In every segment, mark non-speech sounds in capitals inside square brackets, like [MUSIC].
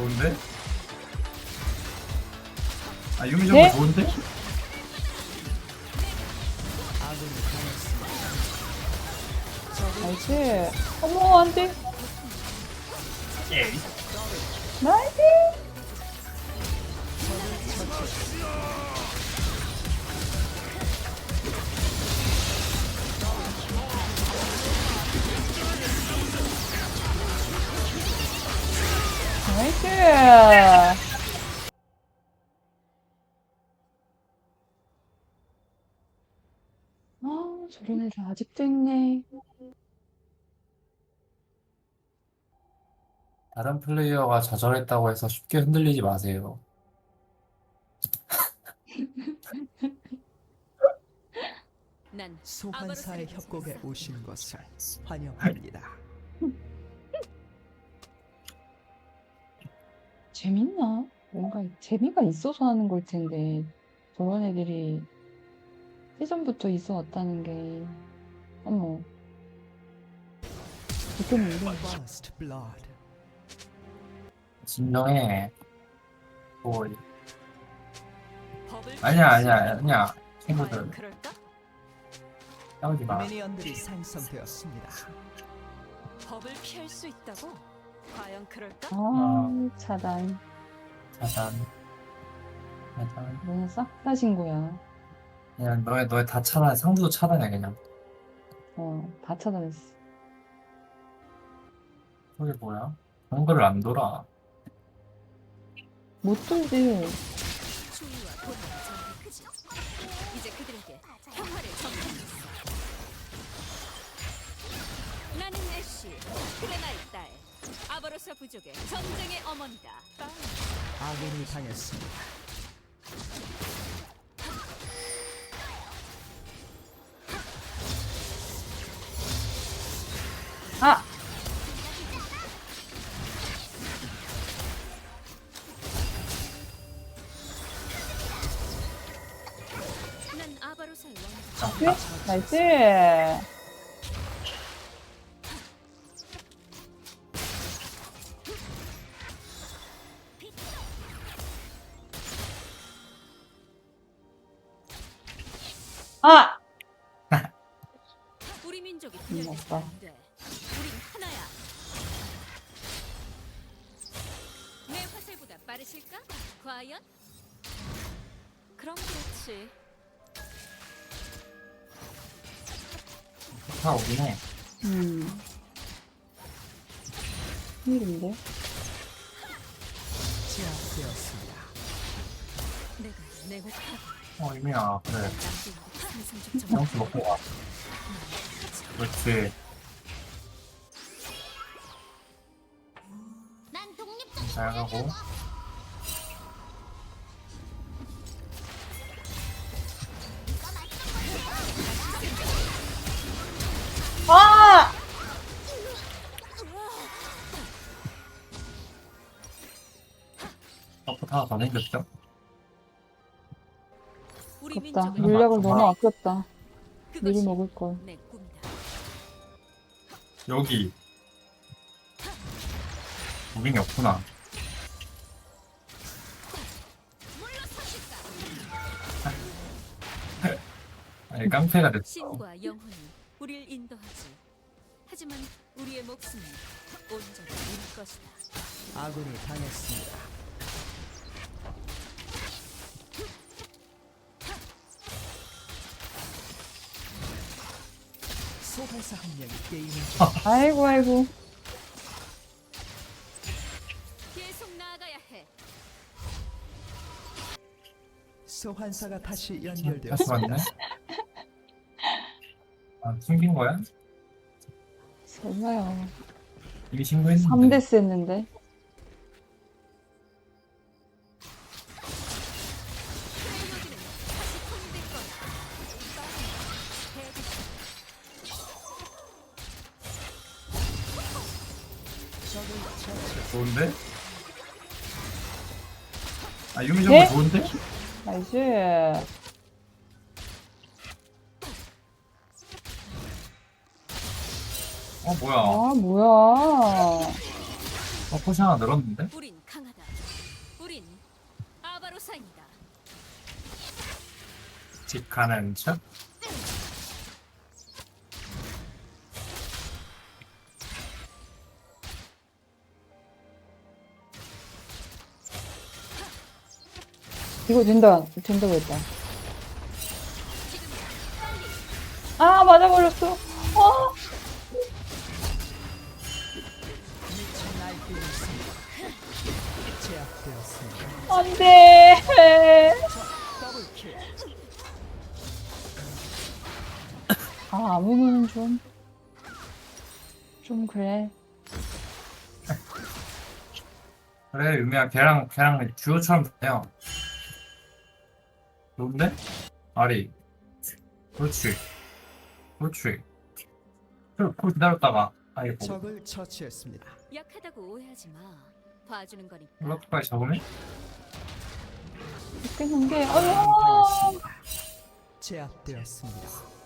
좋은데? 아 유미 정도 네? 좋은데? 나이스. 어머, 안 돼. 예. 아, 애들 아직도 있네. 다른 플레이어가 좌절했다고 해서 쉽게 흔들리지 마세요. 난 소환사의 협곡에 오신 것을 환영합니다. 재밌나? 뭔가 재미가 있어서 하는 걸 텐데 저런 애들이 예전부터 있어 왔다는 게 어머 First blood. 진정해. 뭐 아니야 아니야? 아니야 친구들 그럴까? 싸우지 마. 미니언들이 생성되었습니다. 법을 피할 수 있다고? 과연 그럴까? 아 차단 자산. 자산. 너는 싹 다 신고야 그냥 너의 너의 다 차단 상부도 차단해 그냥. 어 다 차단했어 저게 뭐야? 정글을 안 돌아. 못 돌지 추위와 고난의 전쟁 그지? 이제 그들에게 평화를 전파했어. 나는 애쉬, 그레나의 딸, 아바로사 부족의 전쟁의 어머니다. 아군이 당했습니다. 네? 나이스 아 우리 민족이 음, 분열돼서 맞다. 안 돼. 우린 하나야. 내 화살보다 빠르실까? 과연? 그럼 그렇지. 다 오긴 해. 음. 일인데? 제압되었습니다. 내가 내 목표 어 유미야 그래. 좀 영수 먹고 가. 그렇지. 난잘 가고. 남겼죠? 우리 아깝다. 물약을 너무 아. 아꼈다. 미리 먹을 걸. 여기. 무빙이 없구나. [LAUGHS] 아니 깡패가 됐어. 신과 영혼이 우리를 인도하지. 하지만 우리의 목숨은 온전히 우리 것이다. 아군이 당했습니다. [LAUGHS] 아이고 아이고. 계속 나아가야 해. 소환사가 다시 연결되었습니다. 왔네. 아 숨긴 거야? 설마요. 이미 신고했는데. 3대스 했는데. 되지. 어 뭐야? 아, 뭐야. 어 포션 하나 늘었는데? 우린 강하다. 우린 아바로사입니다. 직하는 척? 이거 된다. 된다고 했다. 아, 맞아버렸어. 아, 미쳐 날뛰었습니다. 제압되었습니다. 안 돼. 더블킬. 아, 아무는 좀. 좀 그래. 그래 유미야 걔랑 걔랑 듀오처럼 돼요 좋은데? 아리 그렇지 그렇지 그, 그 기다렸다가 아이고 적을 처치했습니다. 약하다고 오해하지 마. 봐주는 거니까. 블록까지 잡으면? 웃기는 게. 당했습니다. 제압되었습니다.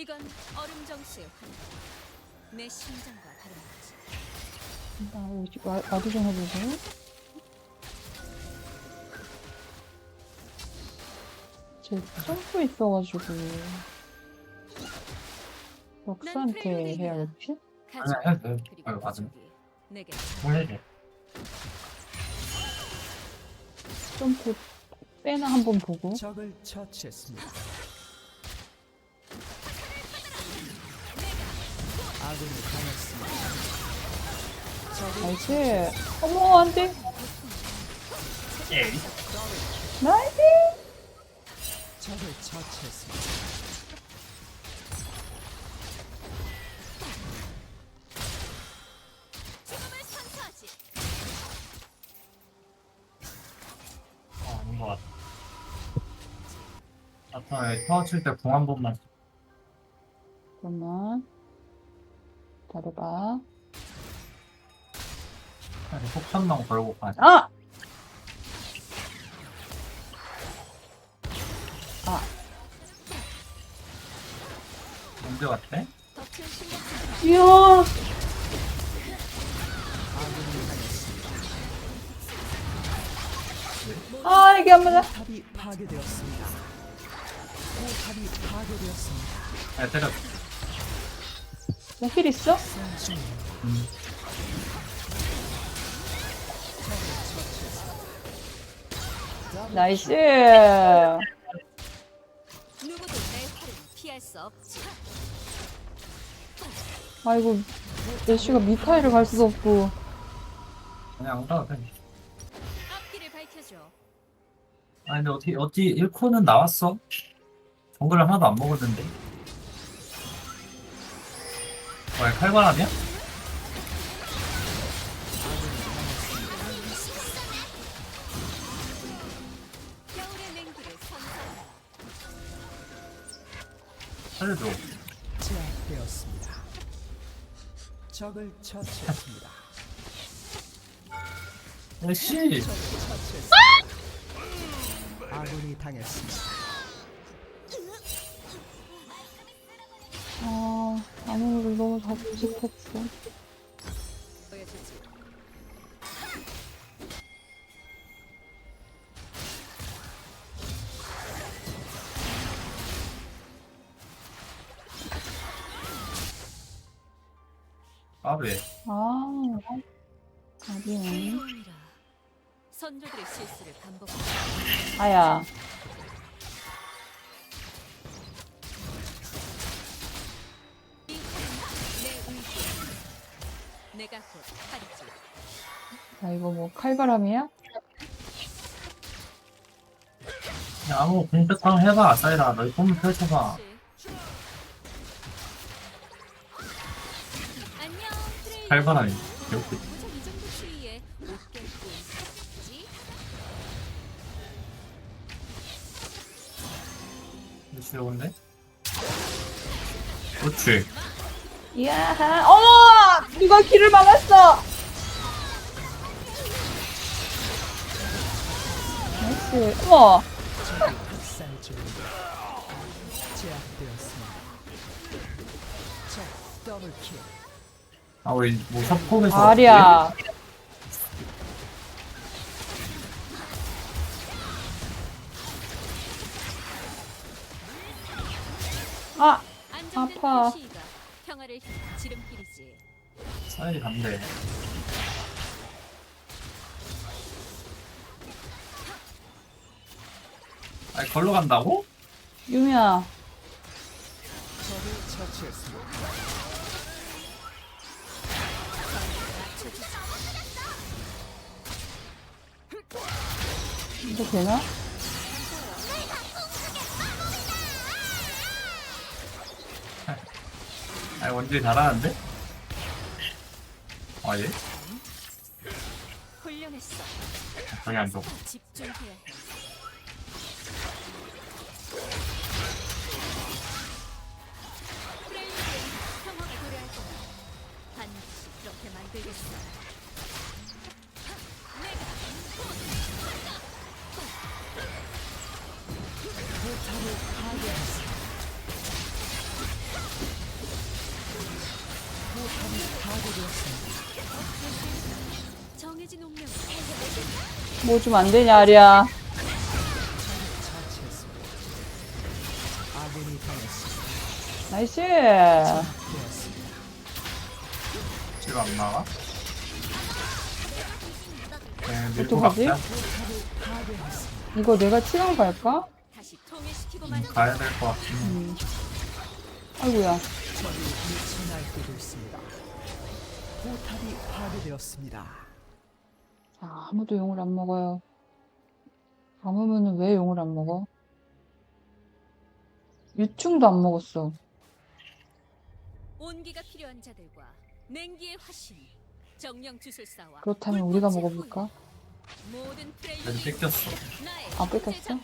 이건 얼음 정수의 환경. 내 심장과 다른 거지. 나 오지, 와, 와도 좀 해보고. 제 점프 있어가지고. 럭스한테 해야겠지? 아니 해도 돼 그리고 아유 맞아 내게 뭘 해야 점프 빼나 한번 보고. 적을 처치했습니다. 나이스. 어머, 안 돼. 예 나이스. 어, 아닌 것 같아 나타에 타워 칠때공한 번만 잠깐만. 기다려봐. 아니 폭탄만 걸고 가자 아! 언제 왔대? 이야. 아, 이게 안 맞아. 포탑이 파괴되었습니다. 포탑이 파괴되었습니다. 아 때려 나힐 있어? 음. 나이스. 누구도 내 활을 피할 수 없지. 아이고, 애쉬가 미카엘을 갈 수도 없고. 그냥 안 가도 돼 앞길을 밝혀줘. 아니 근데 어떻게 어찌 1코는 나왔어? 정글을 하나도 안 먹었는데 왜 칼바람이야? 겨울의 맹기를 선사한다. 살려줘 제압되었습니다. 적을 처치했습니다. 적을 처치했습니다. 아군이 당했습니다. 잡고 싶었어. 아왜 아. 소원이라. 선조들의 실수를 반복한다. 아야. 내가 곧 하리지. 아, 이거 뭐 칼바람이야? 그냥 아무 공격상 해봐 사이라 너희 꿈을 펼쳐봐 그렇지. 안녕, 트레이. 칼바람이 이렇게 무슨 이 정도 추위에 옷 껴입고 있었지? 쉬운데? 그렇지 이야, 어머! 누가 길을 막았어! 나이스. 더블킬. 아 우리 뭐 협곡에서 아리야. 아, 아파. 평화를 지름길이지. 사이리 간대 아니 걸로 간다고? 유미야. 적을 처치했습니다. 이거 되나? 아니 원딜 잘하는데? 아 예? 훌륭했어. 저기 안 좋고 집중해야 해. 프레임에게 평화가 도래할 거야. 반드시 그렇게 만들겠어. 뭐 좀 안 되냐, 아리야. 나이스. 되었습니다. 지금 안 나가? 네, 밀고 어떡하지? 이거 내가 치랑 갈까? 통일시키고만 가야 될 것 같은데 음. 아이고야. 적이 미쳐 날뛰고 있습니다. 포탑이 파괴되었습니다. 자, 아무도 용을 안 먹어요. 아무면은 왜 용을 안 먹어? 유충도 안 먹었어. 온기가 필요한 자들과 냉기의 화신. 정령 주술사와 그렇다면 우리가 먹어볼까? 후예. 모든 그래도 뺏겼어 나의 아, 뺏겼어?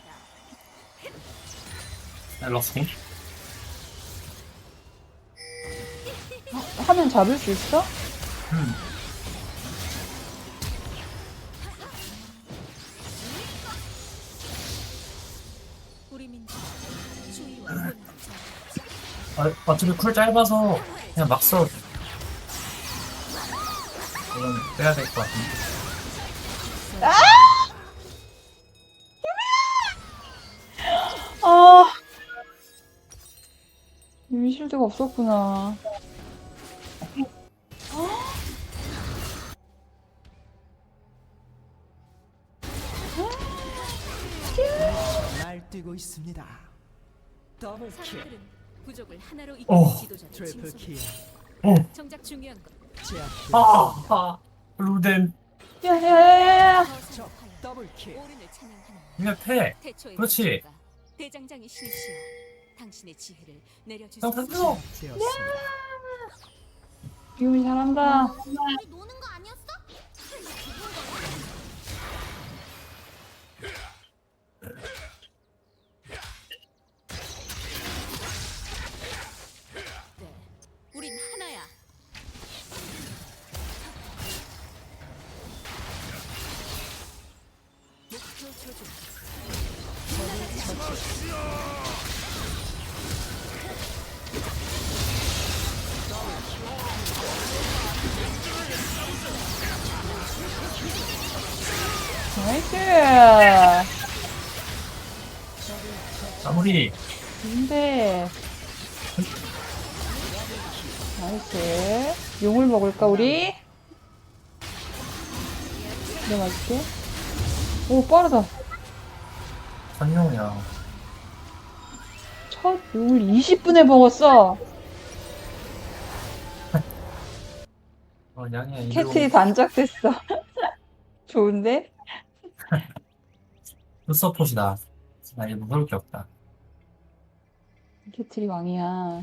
앨러스 하면 잡을 수 있어? 음. 어차피 쿨 짧아서 그냥 막 써. 이건 빼야 될 것 같은데. 아. 유미 실드가 없었구나. 날뛰고 있습니다. 더블킬, 사람들은 부족을 하나로 어. 이끄는 지도자를 칭송해. 킬, 어, 정작 중요한 건. 아, 아, 루덴. 야야야야. 적 더블킬, 오른을 찬양하는 그냥 패. 태초의 그렇지. 원수가 대장장이 신이시여 당신의 지혜를 형, 내려주소서. 탔어. 되었습니다. 유미 잘한다. 노는 나이스. 마무리. 근데 나이스. 용을 먹을까 우리? 내가 맞을게. 오 빠르다. 선용이야. 첫 용을 20분에 먹었어. 어, 양이야. 캐틀이 단짝됐어. [LAUGHS] 좋은데? 풋서폿이다. 나 이제 무서울 게 없다. 캐틀이 왕이야.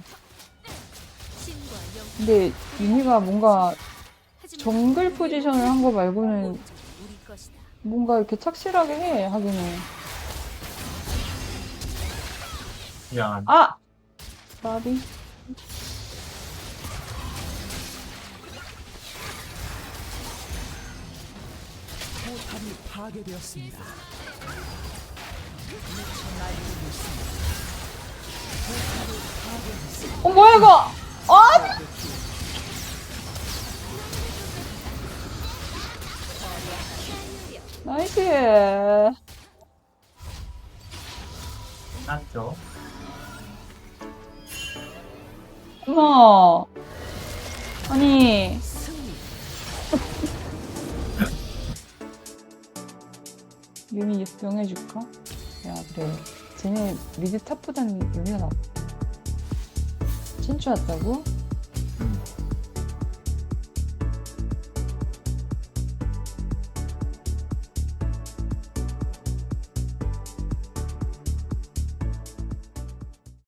근데 유미가 뭔가 정글 포지션을 한 거 말고는. 뭔가 이렇게 착실하게 해 하기는. 미안. 아! 나비. 포탑이 파괴되었습니다. 어 뭐야 이거? 나이스. 났죠. 어머. 아니. 유미 용해줄까? 야, 그래. 쟤네 미드 탑보다는 유미가 낫. 친추 왔다고?